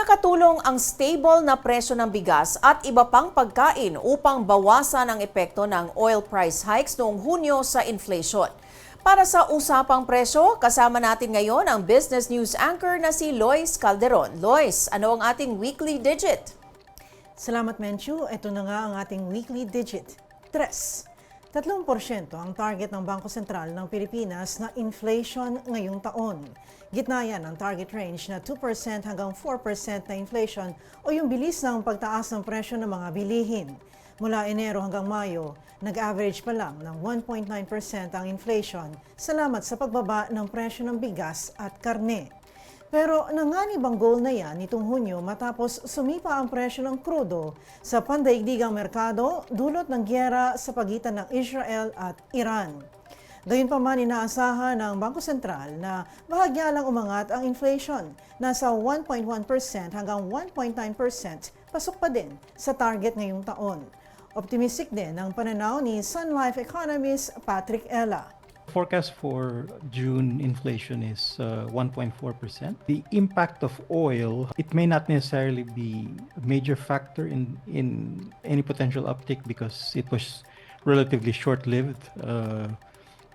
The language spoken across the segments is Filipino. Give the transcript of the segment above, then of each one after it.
Nakatulong ang stable na presyo ng bigas at iba pang pagkain upang bawasan ang epekto ng oil price hikes noong Hunyo sa inflation. Para sa usapang presyo, kasama natin ngayon ang business news anchor na si Lois Calderon. Lois, ano ang ating weekly digit? Salamat, Menchu. Ito na nga ang ating weekly digit. 3. 3% ang target ng Bangko Sentral ng Pilipinas na inflation ngayong taon. Gitna yan ang target range na 2% hanggang 4% na inflation o yung bilis ng pagtaas ng presyo ng mga bilihin. Mula Enero hanggang Mayo, nag-average pa lang ng 1.9% ang inflation salamat sa pagbaba ng presyo ng bigas at karne. Pero nanganib ang goal na yan nitong Hunyo matapos sumipa ang presyo ng krudo sa pandaigdigang merkado dulot ng gyera sa pagitan ng Israel at Iran. Gayunpaman inaasahan ng Bangko Sentral na bahagya lang umangat ang inflation, nasa 1.1% hanggang 1.9% pasok pa din sa target ngayong taon. Optimistic din ang pananaw ni Sun Life economist Patrick Ella. Forecast for June inflation is uh, 1.4%. The impact of oil, it may not necessarily be a major factor in, in any potential uptick because it was relatively short-lived, uh,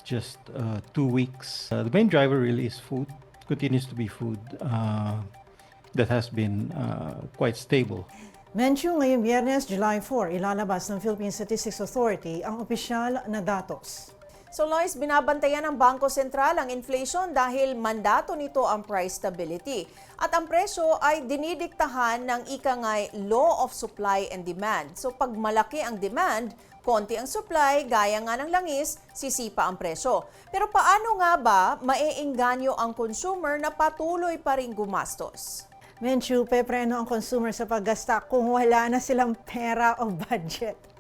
just uh, two weeks. Uh, the main driver really is food, continues to be food uh, that has been uh, quite stable. Mention ngayong biyernes, July 4, ilalabas ng Philippine Statistics Authority ang opisyal na datos. So Lois, binabantayan ng Bangko Sentral ang inflation dahil mandato nito ang price stability. At ang presyo ay dinidiktahan ng ikangay law of supply and demand. So pag malaki ang demand, konti ang supply, gaya nga ng langis, sisipa ang presyo. Pero paano nga ba maeengganyo ang consumer na patuloy pa rin gumastos? Menchu, pepreno ang consumer sa paggasta kung wala na silang pera o budget.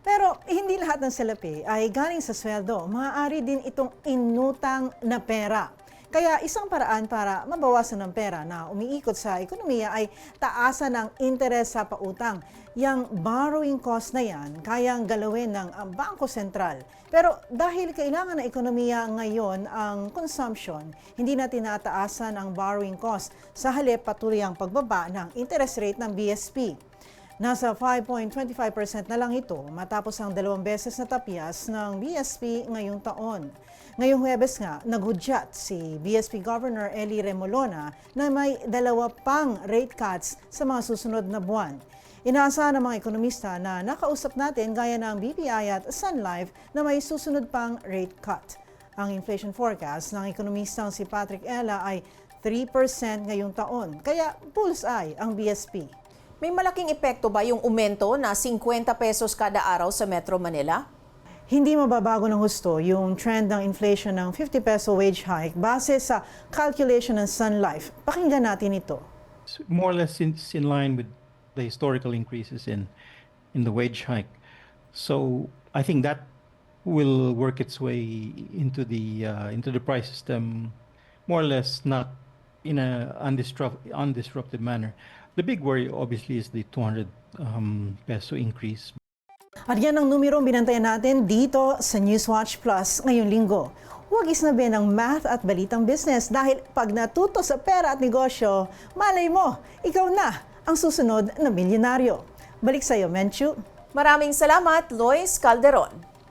Pero hindi lahat ng salapi ay galing sa sweldo. Maaari din itong inutang na pera. Kaya isang paraan para mabawasan ng pera na umiikot sa ekonomiya ay taasan ng interes sa pautang. Yang borrowing cost na yan, kayang galawin ng Bangko Sentral. Pero dahil kailangan ng ekonomiya ngayon ang consumption, hindi na tinataasan ang borrowing cost sa halip patuloy ang pagbaba ng interest rate ng BSP. Nasa 5.25% na lang ito matapos ang dalawang beses na tapyas ng BSP ngayong taon. Ngayong Huwebes nga, naghudyat si BSP Governor Eli Remolona na may dalawa pang rate cuts sa mga susunod na buwan. Inaasahan ng mga ekonomista na nakausap natin gaya ng BPI at Sun Life na may susunod pang rate cut. Ang inflation forecast ng ekonomistang si Patrick Ella ay 3% ngayong taon, kaya bullseye ang BSP. May malaking epekto ba yung umento na 50 pesos kada araw sa Metro Manila? Hindi mababago ng husto yung trend ng inflation ng 50 peso wage hike base sa calculation ng Sun Life. Pakinggan natin ito. It's more or less in, in line with the historical increases in in the wage hike. So I think that will work its way into the uh, into the price system more or less not in a undisrupt, undisrupted manner. The big worry obviously is the 200 um, peso increase At yan ang numerong binantayan natin dito sa Newswatch Plus ngayong linggo. Huwag isnabin ang math at balitang business dahil pag natuto sa pera at negosyo, malay mo, ikaw na ang susunod na milyonaryo. Balik sa iyo, Menchu. Maraming salamat, Lois Calderon.